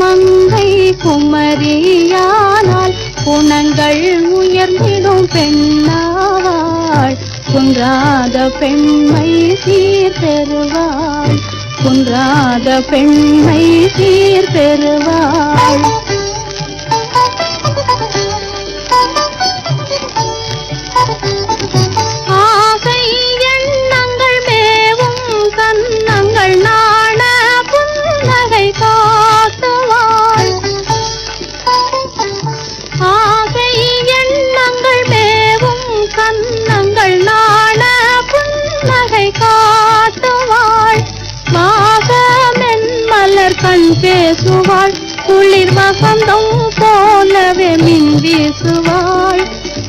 மங்கை குமரியானால் குணங்கள் உயர்ந்திடும் பெண்ணாவாள் குன்றாத பெண்மை சீர் பெறுவாள் குன்றாத பெண்மை சீர் பெறுவாள் பேசுவாள். குளிர் வசந்தம் போலவே மின் வீசுவாள்.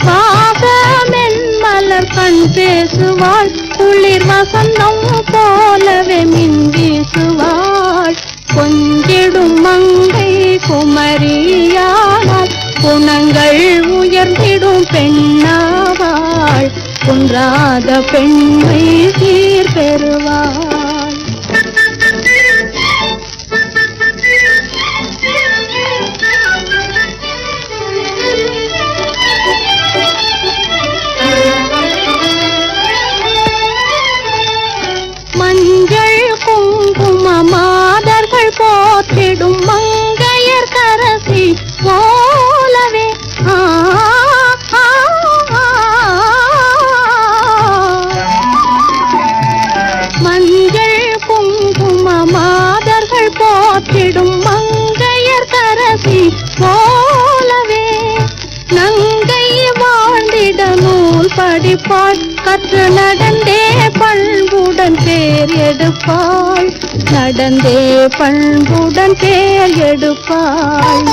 வாகமென் மலர் கண் பேசுவாள். குளிர் வசந்தம் போலவே மின் வீசுவாள். கொஞ்சிடும் மங்கை குமரியானால் குணங்கள் உயர்ந்திடும் பெண்ணாவாள். குன்றாத பெண்மை சீர் பெறுவாள். படிப்பாள் கற்று நடந்தே பண்புடன் பேர் எடுப்பாள். நடந்தே பண்புடன் பேர் எடுப்பாள்.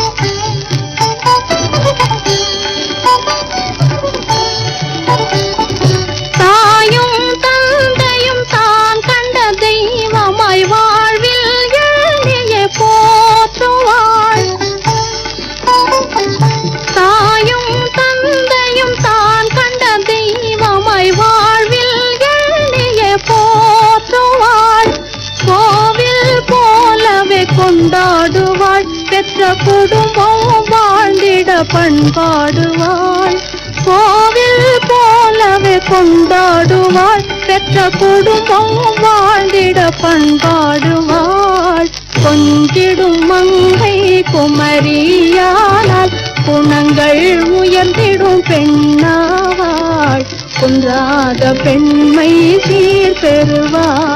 கொண்டாடுவாள் பெற்ற குடும்பம் வாழ்ந்திட பண்பாடுவாள். கோவில் போலவே கொண்டாடுவாள் பெற்ற குடும்பம் வாழ்ந்திட பண்பாடுவாள். கொஞ்சிடும் மங்கை குமரியானால் குணங்கள் உயர்ந்திடும் பெண்ணாவாள். குன்றாத பெண்மை சீர் பெறுவாள்.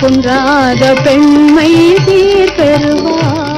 குன்றாத பெண்மை சீர் பெறுவார்.